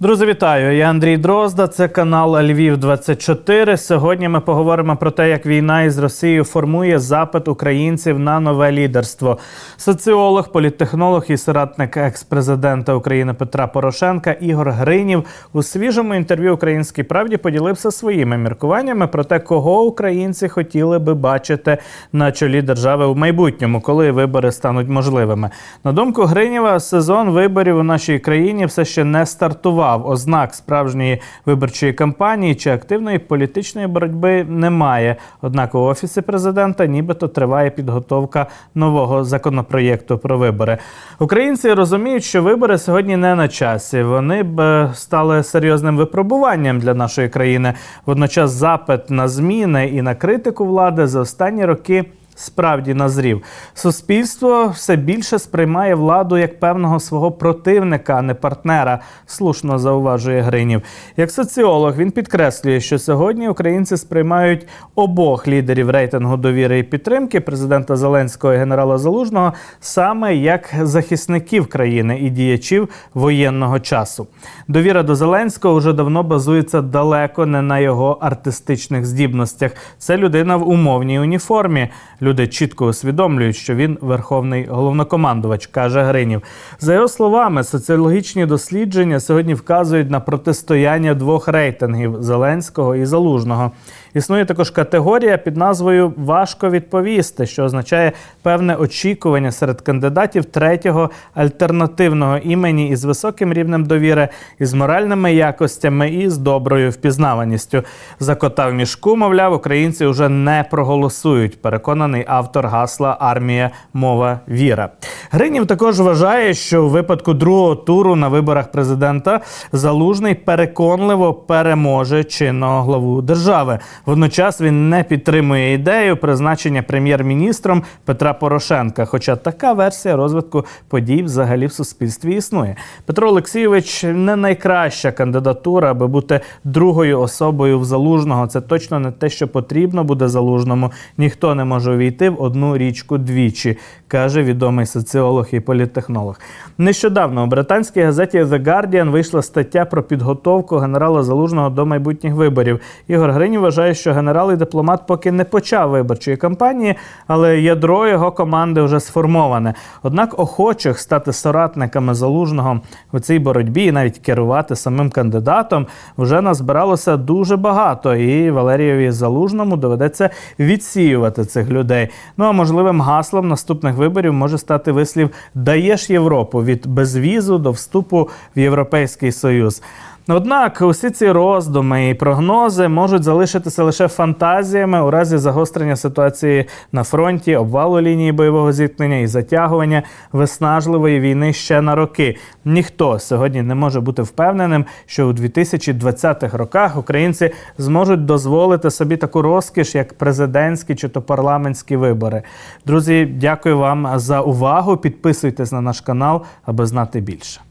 Друзі, вітаю! Я Андрій Дрозда. Це канал Львів 24 Сьогодні ми поговоримо про те, як війна із Росією формує запит українців на нове лідерство. Соціолог, політтехнолог і соратник екс-президента України Петра Порошенка Ігор Гринів у свіжому інтерв'ю Українській правді поділився своїми міркуваннями про те, кого українці хотіли би бачити на чолі держави в майбутньому, коли вибори стануть можливими. На думку Гриніва, сезон виборів у нашій країні все ще не стартував. Ознак справжньої виборчої кампанії чи активної політичної боротьби немає. Однак у офісі президента нібито триває підготовка нового законопроєкту про вибори. Українці розуміють, що вибори сьогодні не на часі. Вони б е, стали серйозним випробуванням для нашої країни. Водночас запит на зміни і на критику влади за останні роки. Справді назрів. Суспільство все більше сприймає владу як певного свого противника, а не партнера, слушно зауважує Гринів. Як соціолог він підкреслює, що сьогодні українці сприймають обох лідерів рейтингу довіри і підтримки президента Зеленського і генерала Залужного саме як захисників країни і діячів воєнного часу. Довіра до Зеленського вже давно базується далеко не на його артистичних здібностях. Це людина в умовній уніформі. Люди чітко усвідомлюють, що він верховний головнокомандувач, каже Гринів. За його словами, соціологічні дослідження сьогодні вказують на протистояння двох рейтингів Зеленського і Залужного. Існує також категорія під назвою Важко відповісти, що означає певне очікування серед кандидатів третього альтернативного імені із високим рівнем довіри, із моральними якостями і з доброю впізнаваністю. За кота в мішку, мовляв, українці вже не проголосують. Переконаний автор гасла Армія, мова, віра. Гринів також вважає, що у випадку другого туру на виборах президента Залужний переконливо переможе чинного главу держави. Водночас він не підтримує ідею призначення прем'єр-міністром Петра Порошенка. Хоча така версія розвитку подій взагалі в суспільстві існує. Петро Олексійович не найкраща кандидатура, аби бути другою особою в залужного. Це точно не те, що потрібно буде залужному. Ніхто не може увійти в одну річку двічі, каже відомий соціолог і політтехнолог. Нещодавно у британській газеті The Guardian вийшла стаття про підготовку генерала Залужного до майбутніх виборів. Ігор Гринів вважає, що генерал і дипломат поки не почав виборчої кампанії, але ядро його команди вже сформоване. Однак охочих стати соратниками залужного у цій боротьбі і навіть керувати самим кандидатом вже назбиралося дуже багато. І Валерієві Залужному доведеться відсіювати цих людей. Ну а можливим гаслом наступних виборів може стати вислів Даєш Європу від безвізу до вступу в Європейський Союз. Однак усі ці роздуми і прогнози можуть залишитися лише фантазіями у разі загострення ситуації на фронті, обвалу лінії бойового зіткнення і затягування виснажливої війни ще на роки. Ніхто сьогодні не може бути впевненим, що у 2020-х роках українці зможуть дозволити собі таку розкіш, як президентські чи то парламентські вибори. Друзі, дякую вам за увагу. Підписуйтесь на наш канал, аби знати більше.